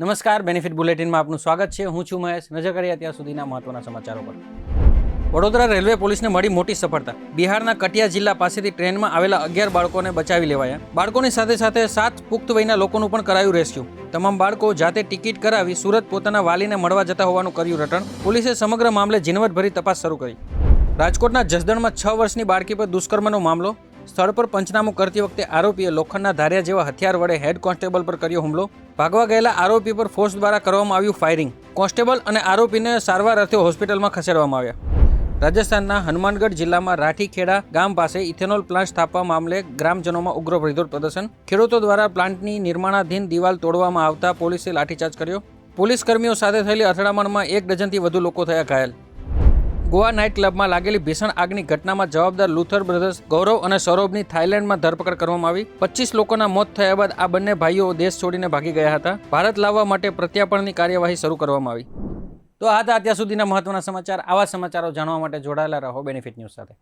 નમસ્કાર બેનિફિટ બુલેટિનમાં આપનું સ્વાગત છે. હું છું મહેશ. નજર કરીએ અત્યાર સુધીના મહત્વના સમાચારો પર. વડોદરા રેલવે પોલીસને મળી મોટી સફળતા. બિહારના કટિયા જિલ્લા પાસેથી ટ્રેનમાં આવેલા અગિયાર બાળકોને બચાવી લેવાયા. બાળકોની સાથે સાથે સાત પુખ્ત વયના લોકોનું પણ કરાયું રેસ્ક્યુ. તમામ બાળકો જાતે ટિકિટ કરાવી સુરત પોતાના વાલીને મળવા જતા હોવાનું કર્યું રટણ. પોલીસે સમગ્ર મામલે ઝીણવટભરી તપાસ શરૂ કરી. રાજકોટના જસદણમાં છ વર્ષની બાળકી પર દુષ્કર્મનો મામલો. સ્થળ પર પંચનામું કરતી વખતે આરોપીએ લોખંડના ધાર્યા જેવા હથિયાર વડે હેડ કોન્સ્ટેબલ પર કર્યો હુમલો. ભાગવા ગયેલા આરોપી પર ફોર્સ દ્વારા કરવામાં આવ્યું ફાયરિંગ. કોન્સ્ટેબલ અને આરોપીને સારવાર અર્થે હોસ્પિટલમાં ખસેડવામાં આવ્યા. રાજસ્થાનના હનુમાનગઢ જિલ્લામાં રાઠીખેડા ગામ પાસે ઇથેનોલ પ્લાન્ટ સ્થાપવા મામલે ગ્રામજનોમાં ઉગ્ર વિરોધ પ્રદર્શન. ખેડૂતો દ્વારા પ્લાન્ટની નિર્માણાધીન દિવાલ તોડવામાં આવતા પોલીસે લાઠીચાર્જ કર્યો. પોલીસ કર્મીઓ સાથે થયેલી અથડામણમાં એક ડઝનથી વધુ લોકો થયા ઘાયલ. ગોવા નાઇટ ક્લબમાં લાગેલી ભીષણ આગની ઘટનામાં જવાબદાર લુથર બ્રધર્સ ગૌરવ અને સૌરભની થાઇલેન્ડમાં ધરપકડ કરવામાં આવી. પચીસ લોકોના મોત થયા બાદ આ બંને ભાઈઓ દેશ છોડીને ભાગી ગયા હતા. ભારત લાવવા માટે પ્રત્યાપણની કાર્યવાહી શરૂ કરવામાં આવી. તો આ હતા અત્યાર સુધીના મહત્વના સમાચાર. આવા સમાચારો જાણવા માટે જોડાયેલા રહો. બેનિફિટ ન્યૂઝ સાથે.